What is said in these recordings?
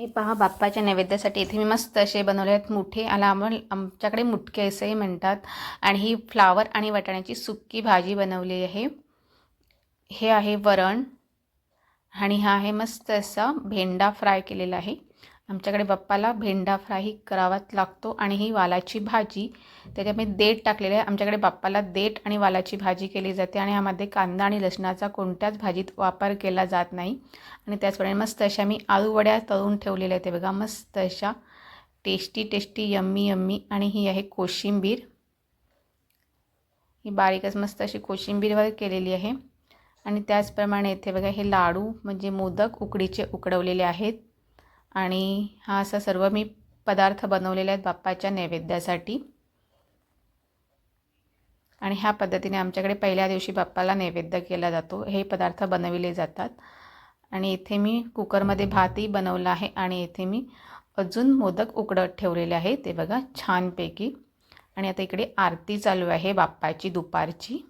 हे पहा बाप्पाच्या नैवेद्यासाठी इथे मी मस्त असे बनवले आहेत मुठे. आला आम्हाला आमच्याकडे मुटके असंही म्हणतात. आणि ही फ्लावर आणि वाटाण्याची सुक्की भाजी बनवली आहे. हे आहे वरण. आणि हा आहे मस्त असा भेंडा फ्राय केलेला आहे. आमच्याकडे बाप्पाला भेंडा फ्राय करावाच लागतो आणि ही वालाची भाजी. त्याच्यामध्ये देठ टाकलेले आहे. आमच्याकडे बाप्पाला देठ आणि वालाची भाजी केली जाते आणि यामध्ये कांदा आणि लसणाचा कोणत्याच भाजीत वापर केला जात नाही. आणि त्याचप्रमाणे मस्त अशा मी आळूवड्या तळून ठेवलेल्या आहेत. ते बघा मस्त अशा टेस्टी टेस्टी यम्मी यम्मी आणि ही आहे कोशिंबीर. ही बारीकच मस्त अशी कोशिंबीरवर केलेली आहे. आणि त्याचप्रमाणे इथे बघा हे लाडू म्हणजे मोदक उकडीचे उकडवलेले आहेत. आणि हा असा सर्व मी पदार्थ बनवलेले आहेत बाप्पाच्या नैवेद्यासाठी. आणि ह्या पद्धतीने आमच्याकडे पहिल्या दिवशी बाप्पाला नैवेद्य केला जातो. हे पदार्थ बनविले जातात. आणि इथे मी कुकरमध्ये भातही बनवला आहे आणि इथे मी अजून मोदक उकडत ठेवलेले आहे ते बघा छानपैकी. आणि आता इकडे आरती चालू आहे बाप्पाची दुपारची.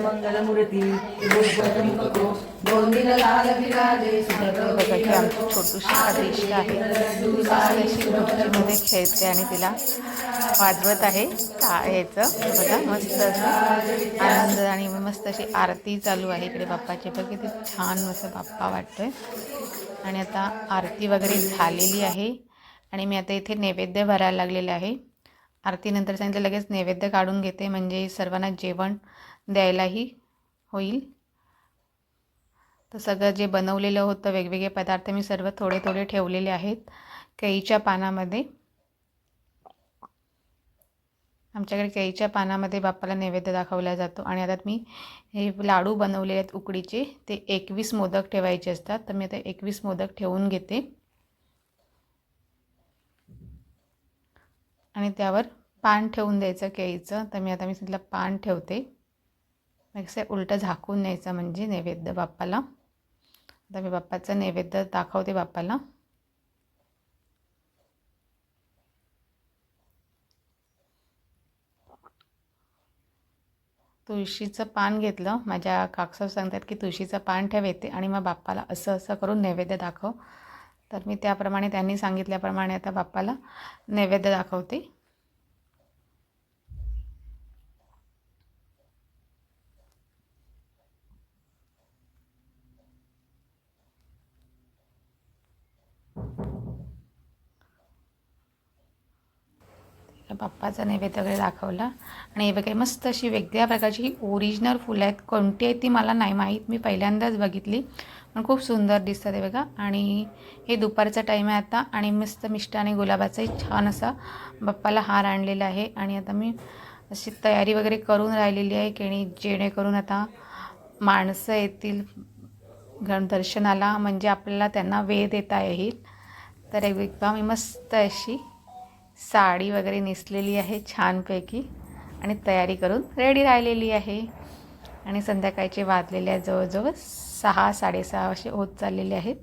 मंगलमूर्ती लाल विराजे बघा आमची छोटूशी आदेश आहे ती खेळते आणि तिला वाजवत आहे याचं बघा मस्त असं आनंद आणि मस्त अशी आरती चालू आहे इकडे बाप्पाची बघ किती छान असं बाप्पा वाटतोय आणि आता आरती वगैरे झालेली आहे. आणि मी आता इथे नैवेद्य भरायला लागलेले आहे. आरतीनंतर सांगितलं लगेच नैवेद्य काढून घेते म्हणजे सर्वांना जेवण द्यायलाही होईल. तर सगळं जे बनवलेलं होतं वेगवेगळे पदार्थ मी सर्व थोडे थोडे ठेवलेले आहेत. केळीच्या पानामध्ये आमच्याकडे केळीच्या पानामध्ये बाप्पाला नैवेद्य दाखवला जातो. आणि आता मी हे लाडू बनवलेले आहेत उकडीचे ते एकवीस मोदक ठेवायचे असतात. तर मी आता एकवीस मोदक ठेवून घेते. आणि त्यावर पान ठेवून द्यायचं केळीचं. तर मी आता मी तिथलं पान ठेवते. मग उलटं झाकून न्यायचं म्हणजे नैवेद्य बाप्पाला. आता मी बाप्पाचं नैवेद्य दाखवते बाप्पाला. तुळशीचं पान घेतलं. माझ्या काकसाव सांगतात की तुळशीचं पान ठेव आणि मग बाप्पाला असं असं करून नैवेद्य दाखव. तर मी त्याप्रमाणे त्यांनी सांगितल्याप्रमाणे आता बाप्पाला नैवेद्य दाखवते. बाप्पाचा नैवेद्य वगैरे दाखवला. आणि हे बघा मस्त अशी वेगळ्या प्रकारची ओरिजिनल फुलं आहेत. कोणती आहेत ती मला नाही माहीत. मी पहिल्यांदाच बघितली. पण खूप सुंदर दिसतं ते बघा. आणि हे दुपारचा टाईम आहे आता. आणि मस्त मिष्ट आणि गुलाबाचाही छान असा बाप्पाला हार आणलेला आहे. आणि आता मी अशी तयारी वगैरे करून राहिलेली आहे की जेणेकरून आता माणसं येतील दर्शनाला म्हणजे आपल्याला त्यांना वेळ देता येईल. तर एकदा मी मस्त अशी साडी वगैरे नेसलेली आहे छानपैकी. आणि तयारी करून रेडी राहिलेली आहे. आणि संध्याकाळचे वाजलेले आहे जवळजवळ सहा साडेसहा असे होत चाललेले आहेत.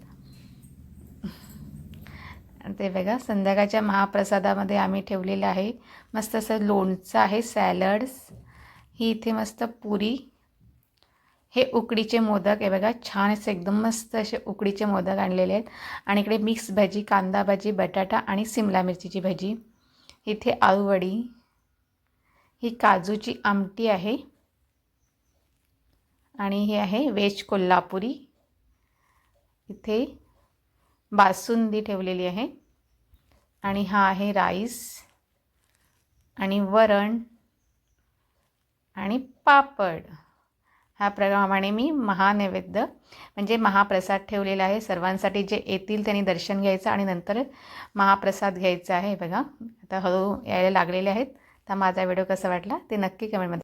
ते बघा संध्याकाळच्या महाप्रसादामध्ये आम्ही ठेवलेलं आहे. मस्त असं लोणचं आहे सॅलड्स. ही इथे मस्त पुरी. हे उकडीचे मोदक आहे बघा छान असे एकदम मस्त असे उकडीचे मोदक आणलेले आहेत. आणि इकडे मिक्स भाजी कांदा भाजी बटाटा आणि सिमला मिरचीची भाजी. इथे आळूवडी. ही काजूची आमटी आहे. आणि हे आहे वेज कोल्हापुरी. इथे बासुंदी ठेवलेली आहे. आणि हा आहे राईस. आणि वरण. आणि पापड. ह्या प्रमाणे मी महानैवेद्य म्हणजे महाप्रसाद ठेवलेला आहे. सर्वांसाठी जे येतील त्यांनी दर्शन घ्यायचं आणि नंतर महाप्रसाद घ्यायचा आहे. बघा आता हळू यायला लागलेले आहेत. तर माझा व्हिडिओ कसा वाटला ते नक्की कमेंटमध्ये